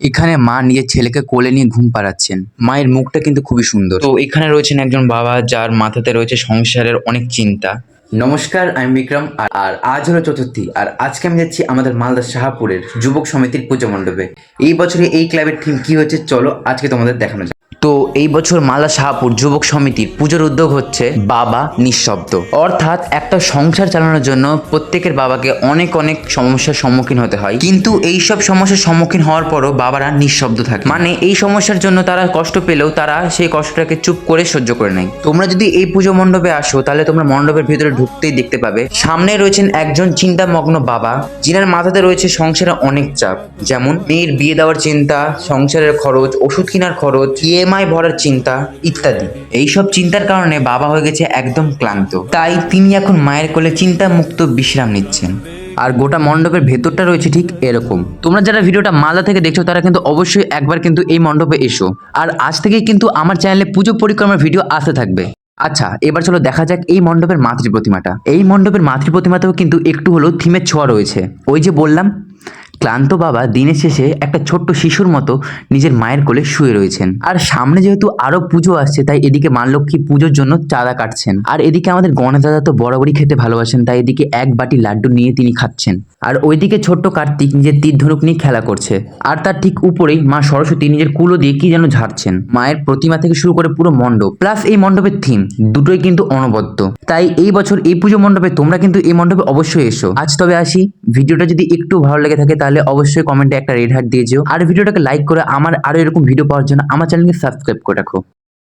এখানে মা নিজের ছেলেকে কোলে নিয়ে ঘুম পাড়াচ্ছেন। মায়ের মুখটা কিন্তু খুবই সুন্দর। তো এখানে রয়েছেন একজন বাবা যার মাথাতে রয়েছে সংসারের অনেক চিন্তা। নমস্কার আমি বিক্রম আর- আজ হলো চতুর্থী আর আজকে আমি যাচ্ছি আমাদের মালদা শাহাপুরের যুবক সমিতির পুজো মণ্ডপে। এই বছরে এই ক্লাবের থিম কি হয়েছে? চলো আজকে তোমাদের দেখানো যাক। এই বছর মালদা শাহাপুর যুবক সমিতির পুজোর উদ্যোগ হচ্ছে বাবা নিঃশব্দ। অর্থাৎ একটা সংসার চালানোর জন্য প্রত্যেকের বাবাকে অনেক অনেক সমস্যার সম্মুখীন হতে হয়। কিন্তু এই সব সমস্যার সম্মুখীন হওয়ার পরও বাবারা নিঃশব্দ থাকে। মানে এই সমস্যার জন্য তারা কষ্ট পেলেও তারা সেই কষ্টটাকে চুপ করে সহ্য করে নেয়। তোমরা যদি এই পুজো মণ্ডপে আসো, তাহলে তোমরা মণ্ডপের ভিতরে ঢুকতেই দেখতে পাবে। সামনে রয়েছেন একজন চিন্তামগ্ন বাবা। যিনার মাথাতে রয়েছে সংসারের অনেক চাপ। যেমন মেয়ের বিয়ে দেওয়ার চিন্তা, সংসারের খরচ, ওষুধ কেনার খরচ ইএমআই ভরার চিন্তা ইত্যাদি। এইসব চিন্তার কারণে বাবা হয়ে গেছে একদম ক্লান্ত। তাই তিনি এখন মায়ের কোলে চিন্তা মুক্ত বিশ্রাম নিচ্ছেন। আর গোটা মণ্ডপের ভেতরটা রয়েছে ঠিক এরকম। তোমরা যারা ভিডিওটা মালদা থেকে দেখছ, তারা কিন্তু অবশ্যই একবার কিন্তু এই মণ্ডপে এসো। আর আজ থেকেই কিন্তু আমার চ্যানেলে পুজো পরিক্রমার ভিডিও আসতে থাকবে। আচ্ছা এবার চলো দেখা যাক এই মণ্ডপের মাতৃ প্রতিমাটা এই মণ্ডপের মাতৃ প্রতিমাতেও কিন্তু একটু হলেও থিমের ছোঁয়া রয়েছে। ওই যে বললাম ক্লান্ত বাবা দিনের শেষে একটা ছোট্ট শিশুর মতো নিজের মায়ের কোলে শুয়ে রয়েছেন। আর সামনে যেহেতু আরও পুজো আসছে, তাই এদিকে মা লক্ষ্মী পুজোর জন্য চাঁদা কাটছেন। আর এদিকে আমাদের গণেশ দাদা তো বরাবরই খেতে ভালোবাসেন, তাই এদিকে এক বাটি লাড্ডু নিয়ে তিনি খাচ্ছেন। আর ওইদিকে ছোট্ট কার্তিক নিজের তীর ধনুক নিয়ে খেলা করছে। আর তার ঠিক উপরেই মা সরস্বতী নিজের কুলো দিয়ে কি যেন ঝাড়ছেন। মায়ের প্রতিমা থেকে শুরু করে পুরো মণ্ডপ, প্লাস এই মণ্ডপের থিম, দুটোই কিন্তু অনবদ্য। তাই এই বছর এই পুজো মণ্ডপে তোমরা কিন্তু এই মণ্ডপে অবশ্যই এসো। আজ তবে আসি। ভিডিওটা যদি একটু ভালো লেগে থাকে তাহলে অবশ্যই কমেন্টে একটা রেড হার্ট দিয়ে যেও। আর ভিডিওটাকে লাইক করে আমার আরও এরকম ভিডিও পাওয়ার জন্য আমার চ্যানেলকে সাবস্ক্রাইব করে রাখো।